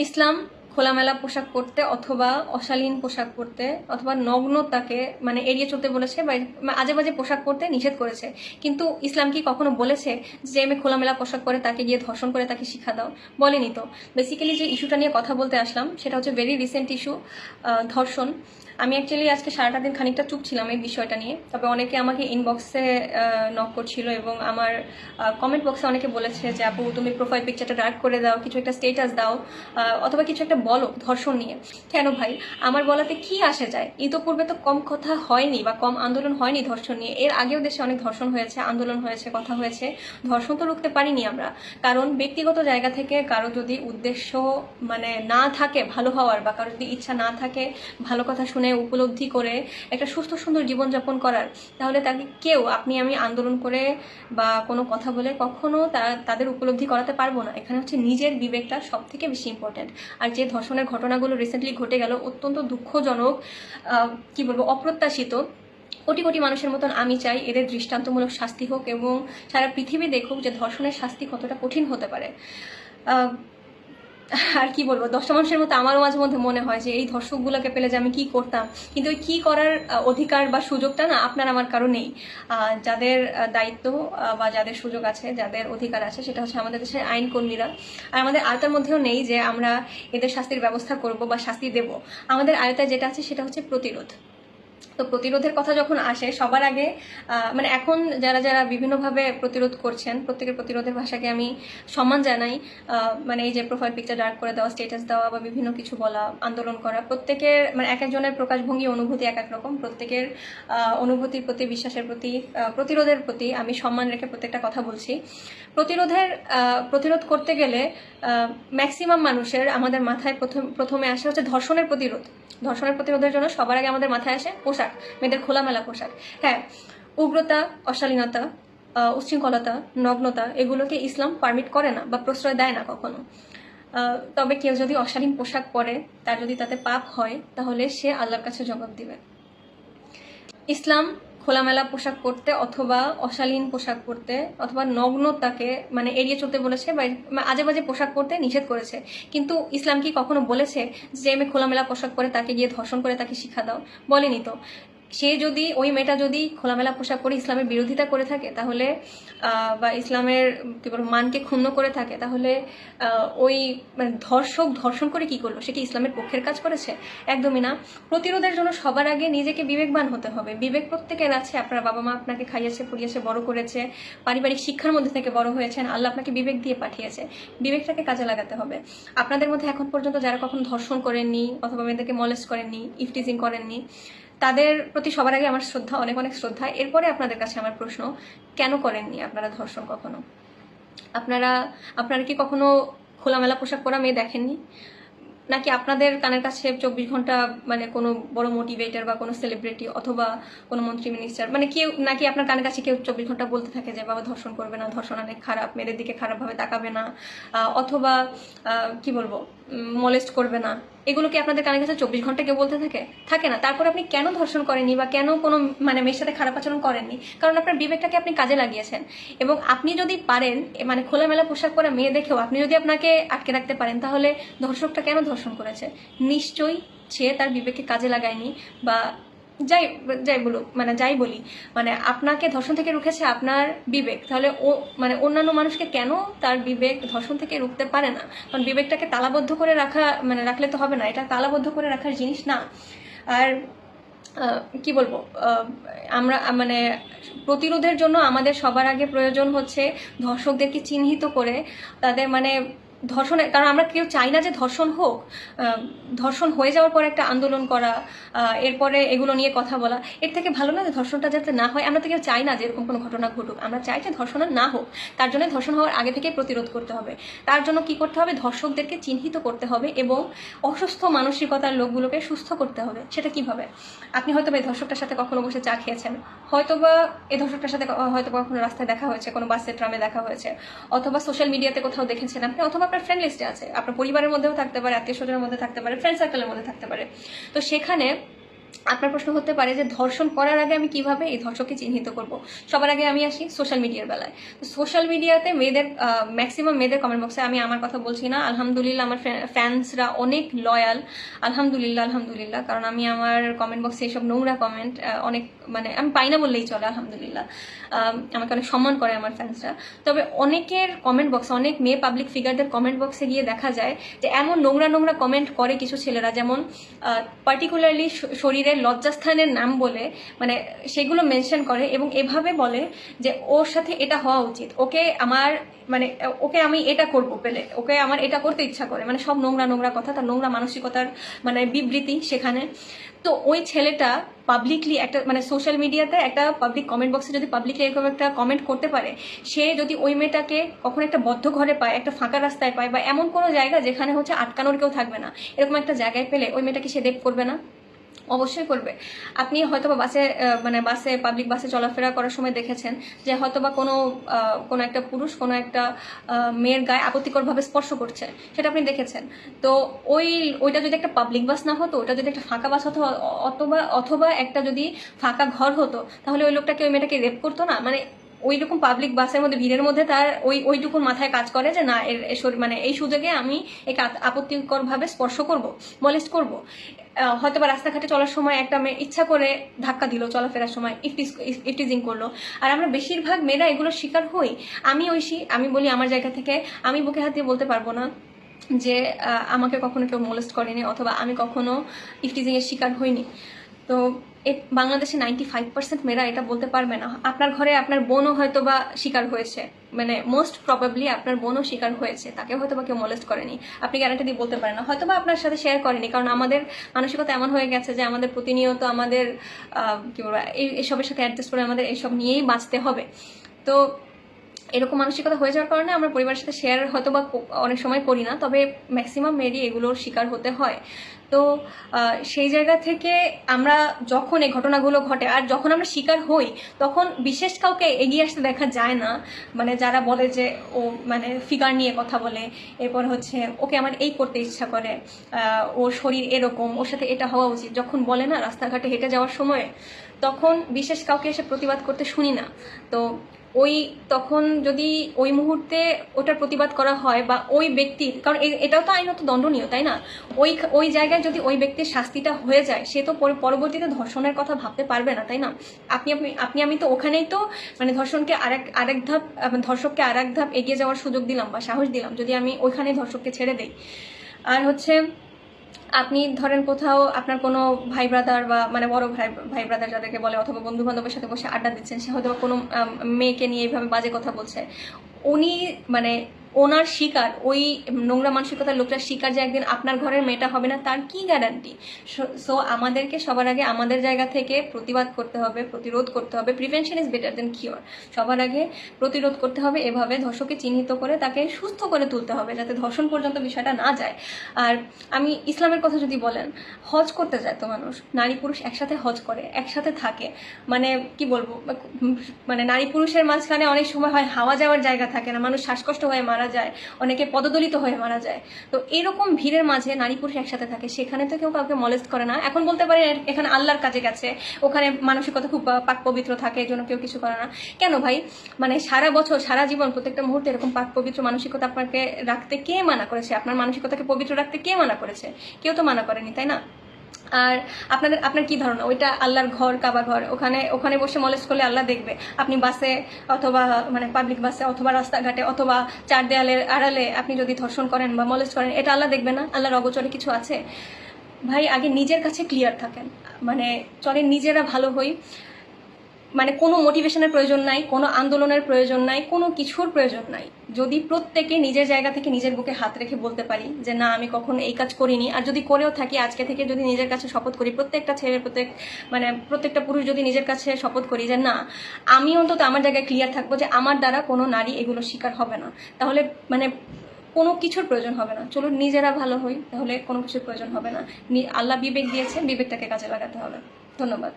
ইসলাম খোলামেলা পোশাক পরতে অথবা অশালীন পোশাক পরতে অথবা নগ্নতাকে মানে এড়িয়ে চলতে বলেছে বা আজে বাজে পোশাক পরতে নিষেধ করেছে। কিন্তু ইসলাম কি কখনো বলেছে যে আমি খোলামেলা পোশাক পরে তাকে গিয়ে ধর্ষণ করে তাকে শিক্ষা দাও? বলেনি তো। বেসিক্যালি যে ইস্যুটা নিয়ে কথা বলতে আসলাম সেটা হচ্ছে ভেরি রিসেন্ট ইস্যু ধর্ষণ। আমি অ্যাকচুয়ালি আজকে সারাটা দিন খানিকটা চুপ ছিলাম এই বিষয়টা নিয়ে। তবে অনেকে আমাকে ইনবক্সে নক করছিল এবং আমার কমেন্ট বক্সে অনেকে বলেছে যে, আপু, তুমি প্রোফাইল পিকচারটা ডার্ক করে দাও, কিছু একটা স্টেটাস দাও অথবা কিছু একটা বলো ধর্ষণ নিয়ে। কেন ভাই? আমার বলাতে কি আসে যায়? ইতোপূর্বে তো কম কথা হয়নি বা কম আন্দোলন হয়নি ধর্ষণ নিয়ে। এর আগেও দেশে অনেক ধর্ষণ হয়েছে, আন্দোলন হয়েছে, কথা হয়েছে। ধর্ষণ তো রুখতে পারিনি আমরা। কারণ ব্যক্তিগত জায়গা থেকে কারও যদি উদ্দেশ্য মানে না থাকে ভালো হওয়ার বা কারও যদি ইচ্ছা না থাকে ভালো কথা শুনে উপলব্ধি করে একটা সুস্থ সুন্দর জীবনযাপন করার, তাহলে তাকে কেউ, আপনি আমি আন্দোলন করে বা কোনো কথা বলে কখনো তাদের উপলব্ধি করাতে পারব না। এখানে হচ্ছে নিজের বিবেকটা সব থেকে বেশি ইম্পর্ট্যান্ট আর যে ধর্ষণের ঘটনাগুলো রিসেন্টলি ঘটে গেল, অত্যন্ত দুঃখজনক কি বলব, অপ্রত্যাশিত। কোটি কোটি মানুষের মতন আমি চাই এদের দৃষ্টান্তমূলক শাস্তি হোক এবং সারা পৃথিবী দেখুক যে ধর্ষণের শাস্তি কতটা কঠিন হতে পারে। আর কি বলব, দশটা মানুষের মতো আমারও মাঝে মধ্যে মনে হয় যে এই ধর্ষকগুলোকে পেলে যে আমি কি করতাম। কিন্তু ওই কি করার অধিকার বা সুযোগটা না আপনার আমার কারও নেই। যাদের দায়িত্ব বা যাদের সুযোগ আছে, যাদের অধিকার আছে, সেটা হচ্ছে আমাদের দেশের আইন কর্মীরা আর আমাদের আয়তার মধ্যেও নেই যে আমরা এদের শাস্তির ব্যবস্থা করব বা শাস্তি দেব। আমাদের আয়তায় যেটা আছে সেটা হচ্ছে প্রতিরোধ। তো প্রতিরোধের কথা যখন আসে, সবার আগে মানে এখন যারা যারা বিভিন্নভাবে প্রতিরোধ করছেন, প্রত্যেকের প্রতিরোধের ভাষাকে আমি সম্মান জানাই। মানে এই যে প্রোফাইল পিকচার ডার্ক করে দেওয়া স্টেটাস দেওয়া বা বিভিন্ন কিছু বলা, আন্দোলন করা, প্রত্যেকের মানে এক একজনের প্রকাশভঙ্গি, অনুভূতি এক এক রকম। প্রত্যেকের অনুভূতির প্রতি, বিশ্বাসের প্রতি প্রতিরোধের প্রতি আমি সম্মান রেখে প্রত্যেকটা কথা বলছি। প্রতিরোধের প্রতিরোধ করতে গেলে ম্যাক্সিমাম মানুষের আমাদের মাথায় প্রথম, প্রথমে আসে হচ্ছে ধর্ষণের প্রতিরোধ। ধর্ষণের প্রতিরোধের জন্য সবার আগে আমাদের মাথায় আসে পোশাক। মেয়েদের খোলামেলা পোশাক। হ্যাঁ উগ্রতা, অশালীনতা উচ্ছৃঙ্খলতা, নগ্নতা এগুলোকে ইসলাম পারমিট করে না বা প্রশ্রয় দেয় না কখনো। তবে কেউ যদি অশালীন পোশাক পরে, তার যদি তাতে পাপ হয়, তাহলে সে আল্লাহর কাছে জবাব দিবে। ইসলাম খোলামেলা পোশাক পরতে অথবা অশালীন পোশাক পরতে অথবা নগ্নতাকে মানে এড়িয়ে চলতে বলেছে বা আজে বাজে পোশাক পরতে নিষেধ করেছে। কিন্তু ইসলাম কি কখনো বলেছে যে, আমি খোলামেলা পোশাক পরে তাকে গিয়ে ধর্ষণ করে তাকে শিক্ষা দাও? বলেনি তো। সে যদি, ওই মেয়েটা যদি খোলামেলা পোশাক পরে ইসলামের বিরোধিতা করে থাকে, তাহলে বা ইসলামের, কি বলব, মানকে ক্ষুণ্ণ করে থাকে, তাহলে ওই মানে ধর্ষক ধর্ষণ করে কি করল? সে কি ইসলামের পক্ষের কাজ করেছে? একদমই না। প্রতিরোধের জন্য সবার আগে নিজেকে বিবেকবান হতে হবে। বিবেক প্রত্যেকের আছে। আপনার বাবা মা আপনাকে খাইয়েছে, পড়িয়েছে, বড় করেছে, পারিবারিক শিক্ষার মধ্যে থেকে বড় হয়েছেন, আল্লাহ আপনাকে বিবেক দিয়ে পাঠিয়েছে। বিবেকটাকে কাজে লাগাতে হবে। আপনাদের মধ্যে এখন পর্যন্ত যারা কখনো ধর্ষণ করেননি, অথবা মেয়েদেরকে মলেস্ট করেননি, ইফটিজিং করেননি তাদের প্রতি সবার আগে আমার শ্রদ্ধা, অনেক অনেক শ্রদ্ধা। এরপরে আপনাদের কাছে আমার প্রশ্ন, কেন করেননি আপনারা ধর্ষণ কখনো? আপনারা আপনারা কি কখনো খোলামেলা পোশাক পরা মেয়ে দেখেননি? নাকি আপনাদের কানের কাছে চব্বিশ ঘণ্টা মানে কোনো বড় মোটিভেটার বা কোনো সেলিব্রিটি অথবা কোনো মন্ত্রী মিনিস্টার মানে কেউ, নাকি আপনার কানের কাছে কেউ চব্বিশ ঘণ্টা বলতে থাকে যে, বাবা, ধর্ষণ করবে না, ধর্ষণ অনেক খারাপ, মেয়েদের দিকে খারাপভাবে তাকাবে না। অথবা কি বলব? মলেস্ট করবে না। এগুলো কি আপনাদের কানের কাছে চব্বিশ ঘণ্টা কেউ বলতে থাকে? থাকে না। তারপর আপনি কেন ধর্ষণ করেননি বা কেন কোনো মানে মেয়ের সাথে খারাপ আচরণ করেননি? কারণ আপনার বিবেকটাকে আপনি কাজে লাগিয়েছেন। এবং আপনি যদি পারেন মানে খোলামেলা পোশাক পরা মেয়ে দেখেও আপনি যদি আপনাকে আটকে রাখতে পারেন, তাহলে ধর্ষকটা কেন ধর্ষণ করেছে? নিশ্চয়ই সে তার বিবেককে কাজে লাগায়নি বা যাই যাই বলুক মানে যাই বলি মানে আপনাকে ধর্ষণ থেকে রুখেছে আপনার বিবেক, তাহলে ও মানে অন্যান্য মানুষকে কেন তার বিবেক ধর্ষণ থেকে রুখতে পারে না? কারণ বিবেকটাকে তালাবদ্ধ করে রাখা মানে রাখলে তো হবে না, এটা তালাবদ্ধ করে রাখার জিনিস না। আর কি বলব আমরা মানে প্রতিরোধের জন্য আমাদের সবার আগে প্রয়োজন হচ্ছে ধর্ষকদেরকে চিহ্নিত করে, তাদের মানে ধর্ষণের, কারণ আমরা কেউ চাই না যে ধর্ষণ হোক ধর্ষণ হয়ে যাওয়ার পর একটা আন্দোলন করা এরপরে এগুলো নিয়ে কথা বলা। এর থেকে ভালো না যে ধর্ষণটা যাতে না হয়, আমরা তো কেউ চাই না যে এরকম কোনো ঘটনা ঘটুক। আমরা চাই যে ধর্ষণ না হোক, তার জন্য ধর্ষণ হওয়ার আগে থেকে প্রতিরোধ করতে হবে। তার জন্য কি করতে হবে? ধর্ষকদেরকে চিহ্নিত করতে হবে এবং অসুস্থ মানসিকতার লোকগুলোকে সুস্থ করতে হবে। সেটা কীভাবে? আপনি হয়তো এই ধর্ষকটার সাথে কখনো বসে চা খেয়েছেন। হয়তো বা এই ধর্ষকটার সাথে হয়তো কখনো রাস্তায় দেখা হয়েছে, কোনো বাসে, ট্রামে দেখা হয়েছে। অথবা সোশ্যাল মিডিয়াতে কোথাও দেখেছেন আপনি, অথবা আপনার ফ্রেন্ড লিস্টে আছে। আপনার পরিবারের মধ্যেও থাকতে পারে, আত্মীয় স্বজনের মধ্যে থাকতে পারে ফ্রেন্ড সার্কেলের মধ্যে থাকতে পারে। তো সেখানে আপনার প্রশ্ন হতে পারে যে ধর্ষণ করার আগে আমি কীভাবে এই ধর্ষককে চিহ্নিত করব? সবার আগে আমি আসি সোশ্যাল মিডিয়ার বেলায়। তো সোশ্যাল মিডিয়াতে মেয়েদের ম্যাক্সিমাম মেয়েদের কমেন্ট বক্সে আমি আমার কথা বলছি না। আলহামদুলিল্লাহ, আমার ফ্যান্সরা অনেক লয়াল আলহামদুলিল্লাহ আলহামদুলিল্লাহ, কারণ আমি আমার কমেন্ট বক্সে এইসব নোংরা কমেন্ট অনেক মানে আমি পাই না বললেই চলে, আলহামদুলিল্লাহ। আমাকে অনেক সম্মান করে আমার ফ্যান্সরা তবে অনেকের কমেন্ট বক্সে অনেক মেয়ে পাবলিক ফিগারদের কমেন্ট বক্সে গিয়ে দেখা যায় যে এমন নোংরা নোংরা কমেন্ট করে কিছু ছেলেরা। যেমন পার্টিকুলারলি শরীরের লজ্জাস্থানের নাম বলে মানে সেগুলো মেনশন করে এবং এভাবে বলে যে ওর সাথে এটা হওয়া উচিত। ওকে আমার মানে ওকে আমি এটা করব পেলে, ওকে আমার এটা করতে ইচ্ছা করে। মানে সব নোংরা নোংরা কথা, তার নোংরা মানসিকতার মানে বিবৃতি সেখানে। তো ওই ছেলেটা পাবলিকলি একটা মানে সোশ্যাল মিডিয়াতে একটা পাবলিক কমেন্ট বক্সে যদি পাবলিকলি এরকম একটা কমেন্ট করতে পারে, সে যদি ওই মেয়েটাকে কখনো একটা বদ্ধ ঘরে পায়, একটা ফাঁকা রাস্তায় পায় বা এমন কোনো জায়গা যেখানে হচ্ছে আটকানোর কেউ থাকবে না, এরকম একটা জায়গায় পেলে ওই মেয়েটাকে সে দেব করবে না? অবশ্যই করবে। আপনি হয়তো বা বাসে মানে বাসে পাবলিক বাসে চলাফেরা করার সময় দেখেছেন যে হয়তো বা কোনো কোনো একটা পুরুষ, কোনো একটা মেয়ের গায়ে আপত্তিকরভাবে স্পর্শ করছে, সেটা আপনি দেখেছেন। তো ওই, ওইটা যদি একটা পাবলিক বাস না হতো ওটা যদি একটা ফাঁকা বাস হতো, অথবা অথবা একটা যদি ফাঁকা ঘর হতো, তাহলে ওই লোকটাকে, ওই মেয়েটাকে রেপ করতো না? মানে ওই রকম পাবলিক বাসের মধ্যে, ভিড়ের মধ্যে তার ওই ওইটুকুন মাথায় কাজ করে যে না, এর মানে এই সুযোগে আমি একে আপত্তিকরভাবে স্পর্শ করব মলেস্ট করব। হয়তো বা রাস্তাঘাটে চলার সময় একটা মেয়ে ইচ্ছা করে ধাক্কা দিল, চলাফেরার সময় ইফটিজ করল। আর আমরা বেশিরভাগ মেয়েরা এগুলোর শিকার হই। আমি ঐশী আমি বলি আমার জায়গা থেকে, আমি বুকে হাত দিয়ে বলতে পারব না যে আমাকে কখনো কেউ মোলেস্ট করেনি অথবা আমি কখনো ইফটিজিং এর শিকার হইনি। তো বাংলাদেশে নাইনটি ফাইভ পার্সেন্ট মেয়েরা এটা বলতে পারবে না। আপনার ঘরে আপনার বোনও হয়তো বা শিকার হয়েছে। মানে মোস্ট প্রবাবলি আপনার বোনও শিকার হয়েছে। তাকে হয়তো বা কেউ মোলেস্ট করেনি। আপনি গ্যারান্টি দিয়ে বলতে পারেন না। হয়তো বা আপনার সাথে শেয়ার করেনি। কারণ আমাদের মানসিকতা এমন হয়ে গেছে যে আমাদের প্রতিনিয়ত আমাদের কী বলব, এই- এসবের সাথে অ্যাডজাস্ট করে আমাদের এইসব নিয়েই বাঁচতে হবে। তো এরকম মানসিকতা হয়ে যাওয়ার কারণে আমরা পরিবারের সাথে শেয়ার হয়তো বা অনেক সময় করি না। তবে ম্যাক্সিমাম মেয়েরই এগুলোর শিকার হতে হয়। তো সেই জায়গা থেকে আমরা যখন এই ঘটনাগুলো ঘটে, আর যখন আমরা শিকার হই, তখন বিশেষ কাউকে এগিয়ে আসতে দেখা যায় না। মানে যারা বলে যে, ও মানে ফিগার নিয়ে কথা বলে, এরপর হচ্ছে ওকে আমার এই করতে ইচ্ছা করে ওর শরীর এরকম, ওর সাথে এটা হওয়া উচিত। যখন বলে না, রাস্তাঘাটে হেঁটে যাওয়ার সময়, তখন বিশেষ কাউকে এসে প্রতিবাদ করতে শুনি না। তো ওই তখন যদি ওই মুহূর্তে ওটার প্রতিবাদ করা হয় বা ওই ব্যক্তির কারণ এটাও তো আইনত দণ্ডনীয়, তাই না? ওই ওই জায়গায় যদি ওই ব্যক্তির শাস্তিটা হয়ে যায়, সে তো পরবর্তীতে ধর্ষণের কথা ভাবতে পারবে না, তাই না? আপনি আপনি আমি তো ওখানেই তো মানে ধর্ষণকে আরেক আরেক ধাপ ধর্ষককে আরেক ধাপ এগিয়ে যাওয়ার সুযোগ দিলাম বা সাহস দিলাম, যদি আমি ওইখানেই ধর্ষককে ছেড়ে দেই। আর হচ্ছে আপনি ধরেন কোথাও আপনার কোনো ভাই ব্রাদার বা মানে বড় ভাই ভাই ব্রাদার যাদেরকে বলে অথবা বন্ধু বান্ধবের সাথে বসে আড্ডা দিচ্ছেন, সে হয়তো কোনো মেয়েকে নিয়ে এইভাবে বাজে কথা বলছে। উনি মানে ওনার শিকার, ওই নোংরা মানসিকতার লোকটার শিকার যে একদিন আপনার ঘরের মেয়েটা হবে না, তার কি গ্যারান্টি সো আমাদেরকে সবার আগে আমাদের জায়গা থেকে প্রতিবাদ করতে হবে, প্রতিরোধ করতে হবে। Prevention is better than cure সবার আগে প্রতিরোধ করতে হবে, এভাবে ধর্ষককে চিহ্নিত করে তাকে সুস্থ করে তুলতে হবে, যাতে ধর্ষণ পর্যন্ত বিষয়টা না যায়। আর আমি ইসলামের কথা যদি বলেন, হজ করতে যায় তো মানুষ, নারী পুরুষ একসাথে হজ করে, একসাথে থাকে। মানে কি বলব মানে নারী পুরুষের মাঝখানে অনেক সময় হয় হাওয়া যাওয়ার জায়গা থাকে না, মানুষ শ্বাসকষ্ট হয়ে মারা যায়, অনেকে পদদলিত হয়ে মারা যায়। তো এরকম ভিড়ের মাঝে নারী পুরুষ একসাথে থাকে, সেখানে তো কেউ কাউকে মলেস্ট করে না। এখন বলতে পারে এখানে আল্লাহর কাজে গেছে, ওখানে মানসিকতা খুব পাক পবিত্র থাকে, এই জন্য কেউ কিছু করে না। কেন ভাই? মানে সারা বছর, সারা জীবন, প্রত্যেকটা মুহূর্তে এরকম পাক পবিত্র মানসিকতা আপনাকে রাখতে কে মানা করেছে? আপনার মানসিকতাকে পবিত্র রাখতে কে মানা করেছে? কেউ তো মানা করেনি, তাই না? আর আপনাদের, আপনার কি ধারণা? ওইটা আল্লাহর ঘর, কাবা ঘর, ওখানে ওখানে বসে মলেজ করলে আল্লাহ দেখবে। আপনি বাসে অথবা মানে পাবলিক বাসে অথবা রাস্তাঘাটে অথবা চার দেয়ালের আড়ালে আপনি যদি ধর্ষণ করেন বা মলেজ করেন, এটা আল্লাহ দেখবে না? আল্লাহর অগোচরে কিছু আছে? ভাই, আগে নিজের কাছে ক্লিয়ার থাকেন। মানে চলে নিজেরা ভালো হই। মানে কোনো মোটিভেশনের প্রয়োজন নাই, কোনো আন্দোলনের প্রয়োজন নাই, কোনো কিছুর প্রয়োজন নাই। যদি প্রত্যেকে নিজের জায়গা থেকে নিজের বুকে হাত রেখে বলতে পারি যে, না, আমি কখনো এই কাজ করিনি। আর যদি করেও থাকি, আজকে থেকে যদি নিজের কাছে শপথ করি, প্রত্যেকটা ছেলে, প্রত্যেক মানে প্রত্যেকটা পুরুষ যদি নিজের কাছে শপথ করি যে, না, আমি অন্তত আমার জায়গায় ক্লিয়ার থাকব যে, আমার দ্বারা কোনো নারী এগুলো শিকার হবে না। তাহলে মানে কোনো কিছুর প্রয়োজন হবে না। চলুন, নিজেরা ভালো হই, তাহলে কোনো কিছুর প্রয়োজন হবে না। আল্লাহ বিবেক দিয়েছে বিবেকটাকে কাজে লাগাতে হবে। ধন্যবাদ।